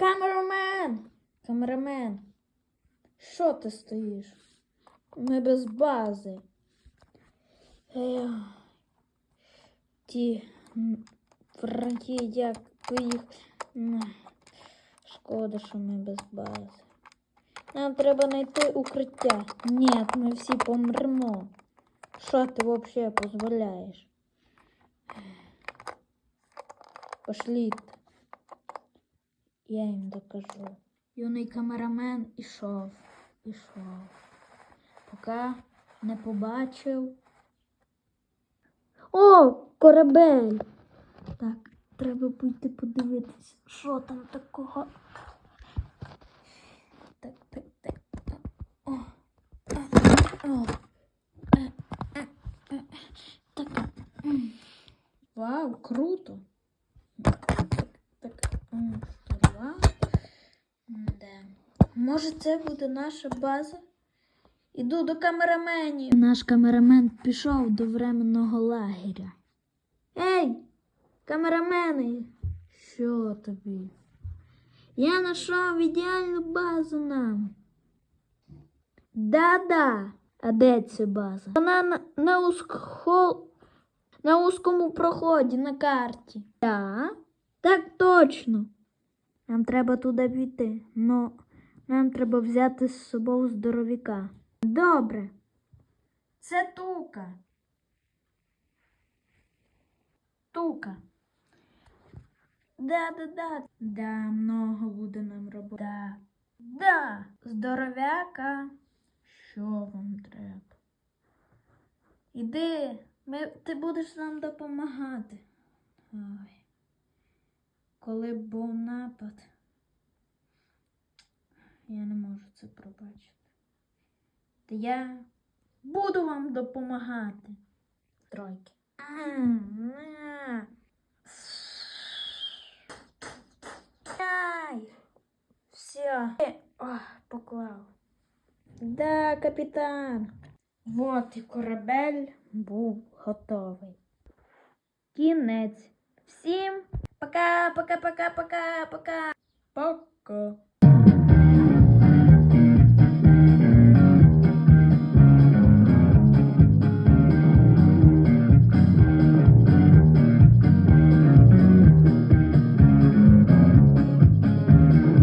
Камерамен! Камерамен! Що ти стоїш? Ми без бази. Ех, ті враги, як їх. Шкода, що ми без бази. Нам треба знайти укриття. Ні, ми всі помремо. Що ти взагалі дозволяєш? Пошліть. Я їм докажу. Юний камерамен ішов, ішов. Поки не побачив. О, корабель! Так, треба піти подивитись, що там такого. Так, так, так. О. а, О. Е, е, е. Так. Вау, круто. Так, так. м, Два. Де? Може, це буде наша база? Іду до камераменів. Наш камерамен пішов до временного лагеря. Ей, камерамени! Що тобі? Я знайшов ідеальну базу нам. Да-да. А де ця база? Вона на, на, узкхол... на узкому проході на карті. Да? Так точно. Нам треба туди піти. Ну, нам треба взяти з собою здоровіка. Добре. Це тука. Тука. Да, да, много буде нам роботи. Да. Да. Здоровяка. Що вам треба? Іди, ми, ти будеш нам допомагати. Ой. Коли був напад, я не можу це пробачити. Та я буду вам допомагати. Тройки. Ай! Все. О, поклав. Да, капітан. Вот і корабель був готовий. Кінець. Всім пока, пока, пока, пока, пока. Пока.